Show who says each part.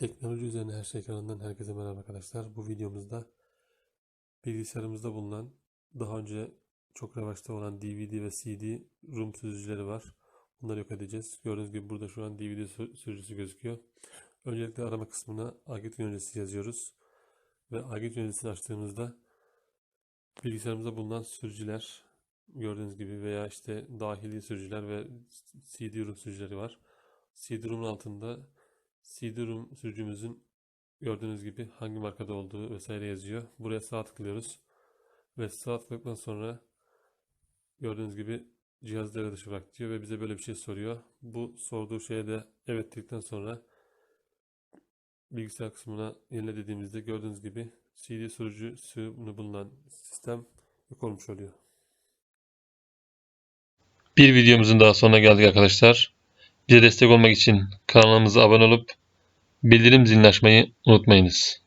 Speaker 1: Teknoloji üzerine her şey kanalından herkese merhaba arkadaşlar. Bu videomuzda bilgisayarımızda bulunan daha önce çok revaçta olan DVD ve CD ROM sürücüleri var. Bunları yok edeceğiz. Gördüğünüz gibi burada şu an DVD sür- sürücüsü gözüküyor. Öncelikle arama kısmına aygıt yöneticisi yazıyoruz. Ve aygıt yöneticisini açtığımızda bilgisayarımızda bulunan sürücüler gördüğünüz gibi veya işte dahili sürücüler ve CD-ROM sürücüleri var. CD-ROM'un altında CD-ROM sürücümüzün gördüğünüz gibi hangi markada olduğu vesaire yazıyor. Buraya sağ tıklıyoruz. Ve sağ tıkladıktan sonra gördüğünüz gibi cihazı devre dışı bırak diyor ve bize böyle bir şey soruyor. Bu sorduğu şeye de evet dedikten sonra bilgisayar kısmına yenile dediğimizde gördüğünüz gibi CD sürücüsü bulunan sistem yok olmuş oluyor.
Speaker 2: Bir videomuzun daha sonuna geldik arkadaşlar. Bize destek olmak için kanalımıza abone olup bildirim zilini açmayı unutmayınız.